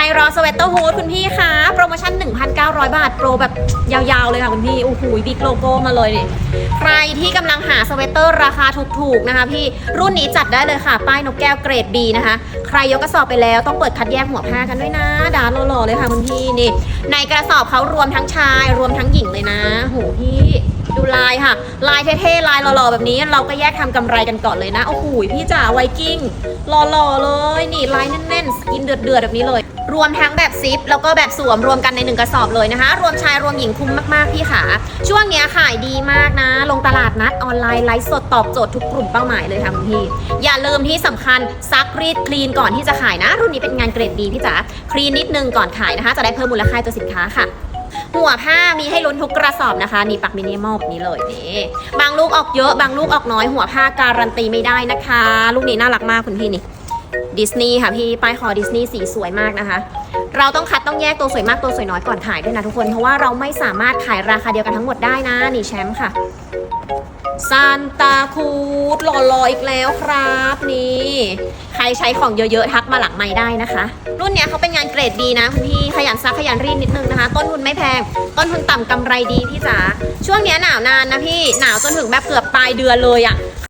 รรอสเวตเตอร์ฮูดคุณพี่คะโปรโมชั่น 1,900 บาท โปรแบบยาวๆเลยค่ะคุณพี่โอ้โหบิ๊กโลโก้มาเลยนี่ใครที่กำลังหาสเวตเตอร์ราคาถูกๆนะคะพี่รุ่นนี้จัดได้เลยค่ะ ป้ายนกแก้วเกรด B นะคะ ใครยกกระสอบไปแล้วต้องเปิดคัดแยกหัวผ้ากันด้วยนะดานหล่อๆเลยค่ะคุณพี่นี่ในกระสอบเขารวมทั้งชาย รวมทั้งหญิงเลยนะโหพี่ ลายค่ะ ลายเท่ๆลายหล่อๆแบบนี้ เราก็แยกทำกำไรกันก่อนเลยนะ โอ้โหพี่จ๋าไวกิ้งหล่อๆเลย นี่ลายแน่นๆสกินเดือดๆแบบนี้เลย รวมทั้งแบบซิป แล้วก็แบบสวมรวมกันในหนึ่งกระสอบเลยนะคะ รวมชายรวมหญิงคุ้มมากๆพี่ขาช่วงนี้ขายดีมากนะ ลงตลาดนัดออนไลน์ไลฟ์สดตอบโจทย์ทุกกลุ่มเป้าหมายเลยค่ะคุณพี่ อย่าลืมที่สำคัญซักรีดคลีนก่อนที่จะขายนะ รุ่นนี้เป็นงานเกรดดีพี่จ๋าคลีนนิดนึงก่อนขายนะคะ จะได้เพิ่มมูลค่าตัวสินค้าค่ะ หัวผ้ามีให้ลุ้นทุกกระสอบนะคะ นี่ปักมินิมอลนี้เลยนี่บางลูกออกเยอะบางลูกออกน้อยหัวผ้าการันตีไม่ได้นะคะ ลูกนี้น่ารักมากคุณพี่นี่ดิสนีย์ค่ะพี่ป้ายคอดิสนีย์สีสวยมากนะคะ เราต้องคัดต้องแยกตัวสวยมากตัวสวยน้อยก่อนขายด้วยนะทุกคนเพราะว่าเราไม่สามารถขายราคาเดียวกันทั้งหมดได้นะนี่แชมป์ค่ะซานตาคูดหล่อๆอีกแล้วครับนี่ ใช้ของเยอะๆ ทักมาหลังไม้ได้นะคะ รุ่นเนี้ยเขาเป็นงานเกรดดีนะคุณพี่ขยันซักขยันรีดนิดนึงนะคะ ต้นทุนไม่แพง ต้นทุนต่ำกำไรดีพี่จ๋าช่วงเนี้ยหนาวนานนะพี่หนาวจนถึงแบบเกือบปลายเดือนเลยอะ